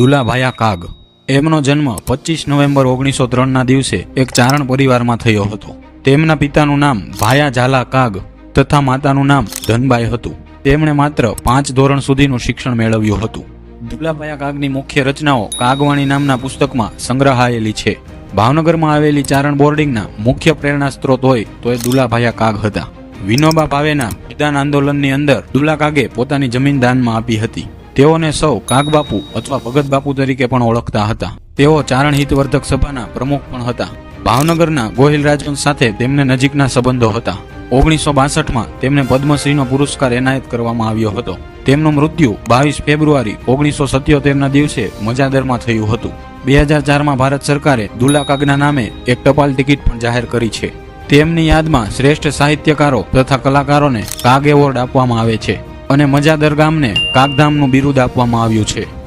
દુલાભાયા કાગ. એમનો જન્મ પચીસ નવેમ્બર ઓગણીસો ત્રણના દિવસે એક ચારણ પરિવારમાં થયો હતો. તેમના પિતાનું નામ ભાયા ઝાલા કાગ તથા માતાનું નામ ધનબાઈ હતું. તેમણે માત્ર પાંચ ધોરણ સુધીનું શિક્ષણ મેળવ્યું હતું. દુલાભાયા કાગની મુખ્ય રચનાઓ કાગવાણી નામના પુસ્તકમાં સંગ્રહાયેલી છે. ભાવનગરમાં આવેલી ચારણ બોર્ડિંગના મુખ્ય પ્રેરણા સ્ત્રોત હોય તો એ દુલાભાયા કાગ હતા. વિનોબા ભાવેના વિધાન આંદોલનની અંદર દુલા કાગે પોતાની જમીન દાનમાં આપી હતી. તેઓને સૌ કાગબાપુ અથવા ભગત બાપુ તરીકે પણ ઓળખતા હતા. તેઓ ચારણ હિતવર્ધક સભાના પ્રમુખ પણ હતા. ભાવનગરના ગોહિલ રાજવંશ સાથે તેમને નજીકના સંબંધો હતા. ઓગણીસો બાસઠમાં તેમને પદ્મશ્રીનો પુરસ્કાર એનાયત કરવામાં આવ્યો હતો. તેમનું મૃત્યુ બાવીસ ફેબ્રુઆરી ઓગણીસો સત્યોતેરના દિવસે મજાદરમાં થયું હતું. બે હજાર ચારમાં ભારત સરકારે દુલા કાગના નામે એક ટપાલ ટિકિટ પણ જાહેર કરી છે. તેમની યાદમાં શ્રેષ્ઠ સાહિત્યકારો તથા કલાકારોને કાગ એવોર્ડ આપવામાં આવે છે. અને મજાદર ગામને કાગધામનું બિરુદ આપવામાં આવ્યું છે.